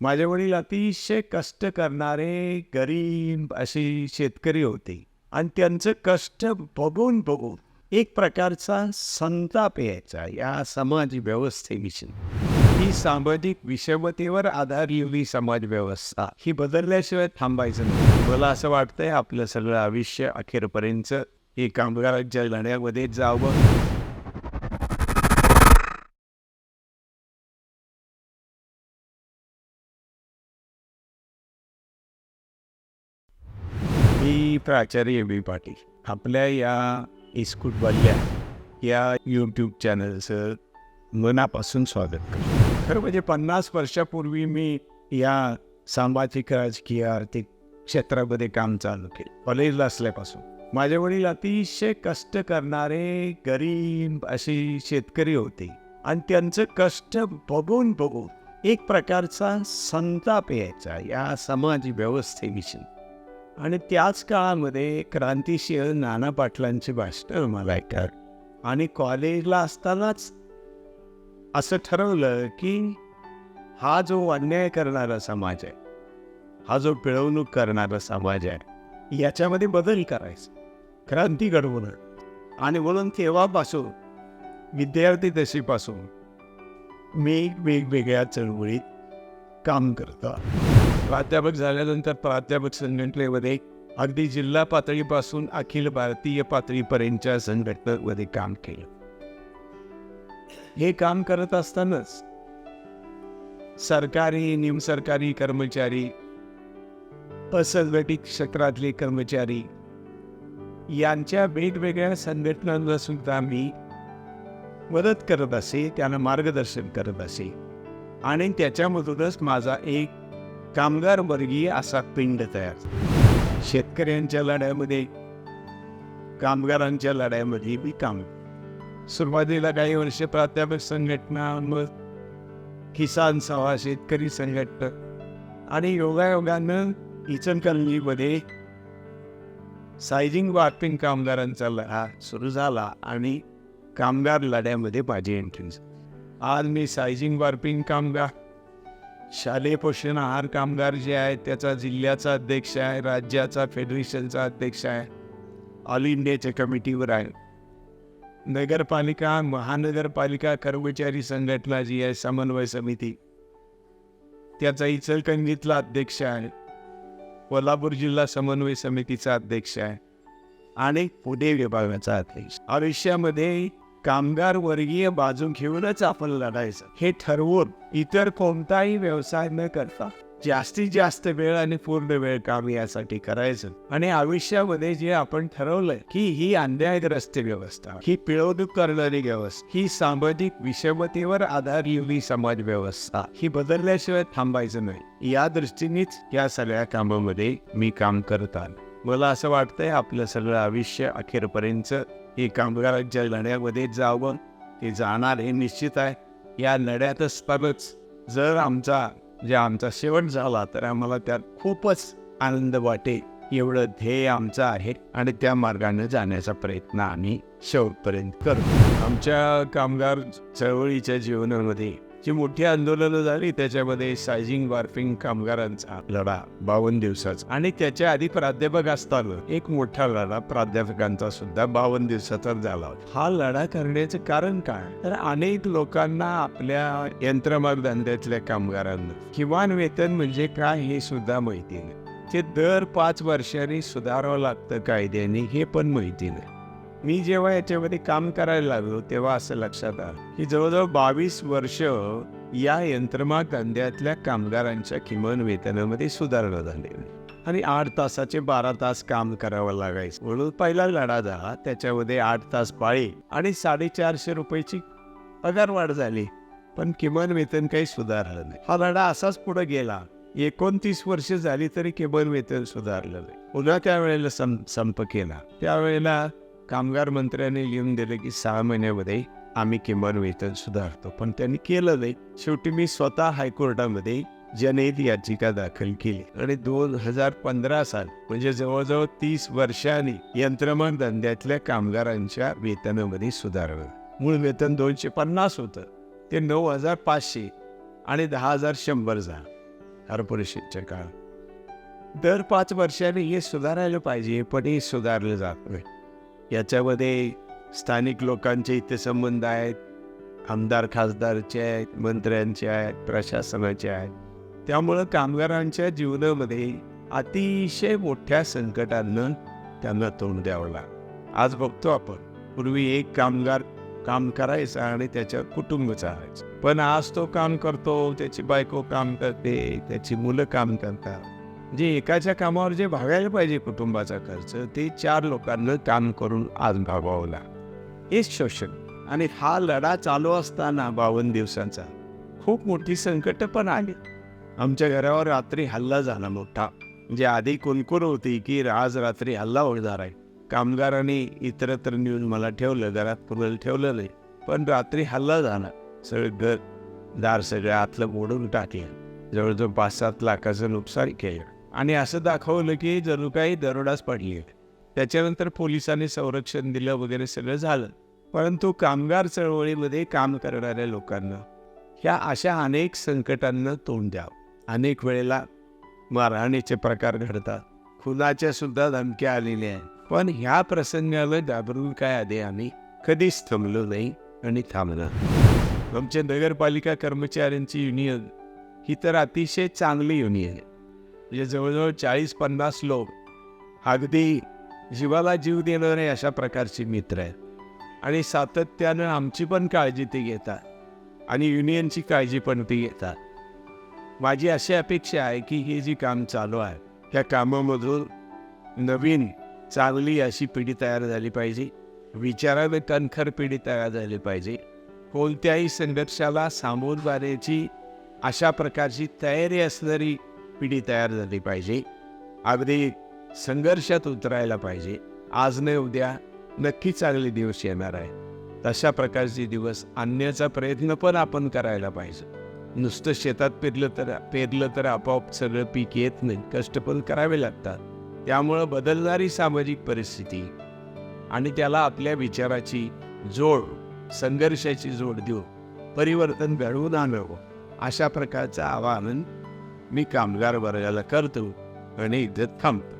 माझे वडील अतिशय कष्ट करणारे गरीब असे शेतकरी होते. आणि त्यांचं कष्ट बघून बघून एक प्रकारचा संताप यायचा या समाज व्यवस्थेविषयी. ही सामाजिक विषमतेवर आधारलेली समाज व्यवस्था. ही बदलल्याशिवाय थांबायचं नाही. मला असं वाटतंय आपलं सगळं आयुष्य अखेरपर्यंत हे कामगारांच्या लढ्यामध्ये जावं. मी ए बी पाटील आपल्या या इस्कूट या यूट्यूब चॅनलचं मनापासून स्वागत करतो. खरं म्हणजे पन्नास वर्षापूर्वी मी या सामाजिक राजकीय आर्थिक क्षेत्रामध्ये काम चालू केलं कॉलेजला असल्यापासून. माझे वडील अतिशय कष्ट करणारे गरीब असे शेतकरी होते आणि त्यांचं कष्ट बघून बघून एक प्रकारचा संताप यायचा या समाज व्यवस्थेविषयी. आणि त्याच काळामध्ये क्रांतिशील नाना पाटलांचे भाषण मला ऐकायला आणि कॉलेजला असतानाच असं ठरवलं की हा जो अन्याय करणारा समाज आहे हा जो पिळवणूक करणारा समाज आहे याच्यामध्ये बदल करायचा. क्रांती घडवून आणि. म्हणून तेव्हापासून विद्यार्थी दशेपासून मी वेगवेगळ्या चळवळीत काम करतो. प्राध्यापक झाल्यानंतर प्राध्यापक संघटनेमध्ये अगदी जिल्हा पातळीपासून अखिल भारतीय पातळीपर्यंतच्या संघटनेमध्ये काम केलं. हे काम करत असतानाच सरकारी निमसरकारी कर्मचारी असंघटित क्षेत्रातले कर्मचारी यांच्या वेगवेगळ्या संघटनांना सुद्धा मी मदत करत असे त्यांना मार्गदर्शन करत असे आणि त्याच्यामधूनच माझा एक कामगार वर्गीय असा पिंड तयार. शेतकऱ्यांच्या लढ्यामध्ये कामगारांच्या लढ्यामध्ये बी काम सुरुवातीला काही वर्ष प्राध्यापक संघटना मग किसान सभा शेतकरी संघटना आणि योगायोगानं इचलकरंजीमध्ये सायजिंग वार्पिंग कामगारांचा लढा सुरू झाला आणि कामगार लढ्यामध्ये माझी एंट्री आज मी सायजिंग वार्पिंग कामगार शालेय पोषण आहार कामगार जे आहेत त्याचा जिल्ह्याचा अध्यक्ष आहे राज्याचा फेडरेशनचा अध्यक्ष आहे ऑल इंडियाच्या कमिटीवर आहे. नगरपालिका महानगरपालिका कर्मचारी संघटना जी आहे समन्वय समिती त्याचा इचलकरंजीतला अध्यक्ष आहे. कोल्हापूर जिल्हा समन्वय समितीचा अध्यक्ष आहे. आणि पुणे विभागाचा अध्यक्ष. आयुष्यामध्ये कामगार वर्गीय बाजू घेऊनच आपण लढायचं. हे ठरवून इतर कोणताही व्यवसाय न करता जास्तीत जास्त वेळ आणि पूर्ण वेळ काम यासाठी करायचं. आणि आयुष्यामध्ये जे आपण ठरवलंय की ही अन्यायग्रस्त व्यवस्था ही पिळवणूक करणारी व्यवस्था ही सामाजिक विषमतेवर आधारलेली समाज व्यवस्था ही बदलल्याशिवाय थांबायचं नाही. या दृष्टीनेच या सगळ्या कामामध्ये मी काम करत आलो मला असं वाटतंय आपलं सगळं आयुष्य अखेरपर्यंत हे कामगारांच्या लढ्यामध्ये जावं ते जाणार हे निश्चित आहे. या लढ्यातच परच जर आमचा जे आमचा शेवट झाला तर आम्हाला त्यात खूपच आनंद वाटेल एवढं ध्येय आमचं आहे आणि त्या मार्गाने जाण्याचा प्रयत्न आम्ही शेवटपर्यंत करू. आमच्या कामगार चळवळीच्या जीवनामध्ये जी मोठी आंदोलनं झाली त्याच्यामध्ये सायझिंग वार्फिंग कामगारांचा लढा बावन्न दिवसाचा आणि त्याच्या आधी प्राध्यापक असताना एक मोठा लढा प्राध्यापकांचा सुद्धा बावन्न दिवसाचा झाला हा लढा करण्याचं कारण काय? तर अनेक लोकांना आपल्या यंत्रमाग धंद्यातल्या कामगारांना किमान वेतन म्हणजे काय हे सुद्धा माहिती नाही. ते दर पाच वर्षांनी सुधारावं लागतं कायद्याने हे पण माहिती नाही. मी जेव्हा याच्यामध्ये काम करायला लागलो तेव्हा असं लक्षात आलं की जवळजवळ बावीस वर्ष या यंत्रमा कांद्यातल्या कामगारांच्या किमान वेतनामध्ये सुधारणा झाली. आणि आठ तासाचे बारा तास काम करावं लागायचं. म्हणून पहिला लढा झाला त्याच्यामध्ये आठ तास पाळी आणि साडेचारशे रुपयाची पगार वाढ झाली. पण किमान वेतन काही सुधारलं नाही. हा लढा असाच पुढे गेला. एकोणतीस वर्ष झाली तरी किमान वेतन सुधारलं नाही. पुन्हा त्यावेळेला सं संप केला. त्यावेळेला कामगार मंत्र्यांनी लिहून दिलं की सहा महिन्यामध्ये आम्ही किमान वेतन सुधारतो. पण त्यांनी केलं नाही. शेवटी मी स्वतः हायकोर्टामध्ये जनहित याचिका दाखल केली. आणि दोन हजार पंधरा साल म्हणजे जवळजवळ तीस वर्षांनी यंत्रमाग धंद्यातल्या कामगारांच्या वेतनामध्ये सुधारणा. मूळ वेतन दोनशे पन्नास होतं. ते नऊ हजार पाचशे आणि दहा हजार शंभर झालं. कॉर्पोरेशनच्या काळात. दर पाच वर्षांनी हे सुधारायला पाहिजे पण हे सुधारलं जात नाही. याच्यामध्ये स्थानिक लोकांचे इथे संबंध आहेत आमदार खासदारचे आहेत मंत्र्यांचे आहेत प्रशासनाचे आहेत. त्यामुळं कामगारांच्या जीवनामध्ये अतिशय मोठ्या संकटांना त्यांना तोंड द्यावं लागलं. आज बघतो आपण पूर्वी एक कामगार काम करायचा आणि त्याच्यावर कुटुंब चालायचं. पण आज तो काम करतो त्याची बायको काम करते त्याची मुलं काम करतात. जे एकाच्या कामावर जे भागायला पाहिजे कुटुंबाचा खर्च ते चार लोकांना काम करून आज भागवावं हे हेच शोषण आणि हा लढा चालू असताना बावन्न दिवसांचा खूप मोठी संकट पण आली. आमच्या घरावर रात्री हल्ला झाला मोठा. म्हणजे आधी कुणकुण होती की आज रात्री हल्ला होणार आहे. कामगारांनी इतरत्र नेऊन मला ठेवलं घरात कुणाला ठेवलं नाही. पण रात्री हल्ला झाला. सगळं घर दार सगळं आतलं मोडून टाकलं. जवळजवळ पाच सात लाखाचं नुकसान केलं. आणि असं दाखवलं की जणू काही दरोडाच पडली आहे. त्याच्यानंतर पोलिसांनी संरक्षण दिलं वगैरे सगळं झालं. परंतु कामगार चळवळीमध्ये काम करणाऱ्या लोकांना ह्या अशा अनेक संकटांना तोंड द्यावं. अनेक वेळेला मारहाणीचे प्रकार घडतात. खुनाच्या सुद्धा धमक्या आलेल्या आहेत. पण ह्या प्रसंगाला घाबरून काय आधी आम्ही कधीच थांबलो नाही आणि थांबणार आमच्या नगरपालिका कर्मचाऱ्यांची युनियन ही तर अतिशय चांगली युनियन आहे. म्हणजे जवळजवळ चाळीस पन्नास लोक अगदी जीवाला जीव देणारे अशा प्रकारचे मित्र आहेत. आणि सातत्यानं आमची पण काळजी ते घेतात आणि युनियनची काळजी पण ते घेतात. माझी अशी अपेक्षा आहे की हे जे काम चालू आहे त्या कामामधून नवीन चांगली अशी पिढी तयार झाली पाहिजे विचाराने कणखर पिढी तयार झाली पाहिजे कोणत्याही संघर्षाला सामोर जाण्याची अशा प्रकारची तयारी असणारी पिढी तयार झाली पाहिजे. अगदी संघर्षात उतरायला पाहिजे. आज नाही उद्या नक्की चांगले दिवस येणार आहे तशा प्रकारचे दिवस आणण्याचा प्रयत्न पण आपण करायला पाहिजे. नुसतं शेतात पेरलं तर पेरलं तर आपोआप सगळं पीक येत नाही. कष्ट पण करावे लागतात. त्यामुळं बदलणारी सामाजिक परिस्थिती आणि त्याला आपल्या विचाराची जोड संघर्षाची जोड देऊन परिवर्तन घडवून आणावं. अशा प्रकारचं आवाहन मी कामगार वर्गाला करतो आणि इज्जत थांबतो.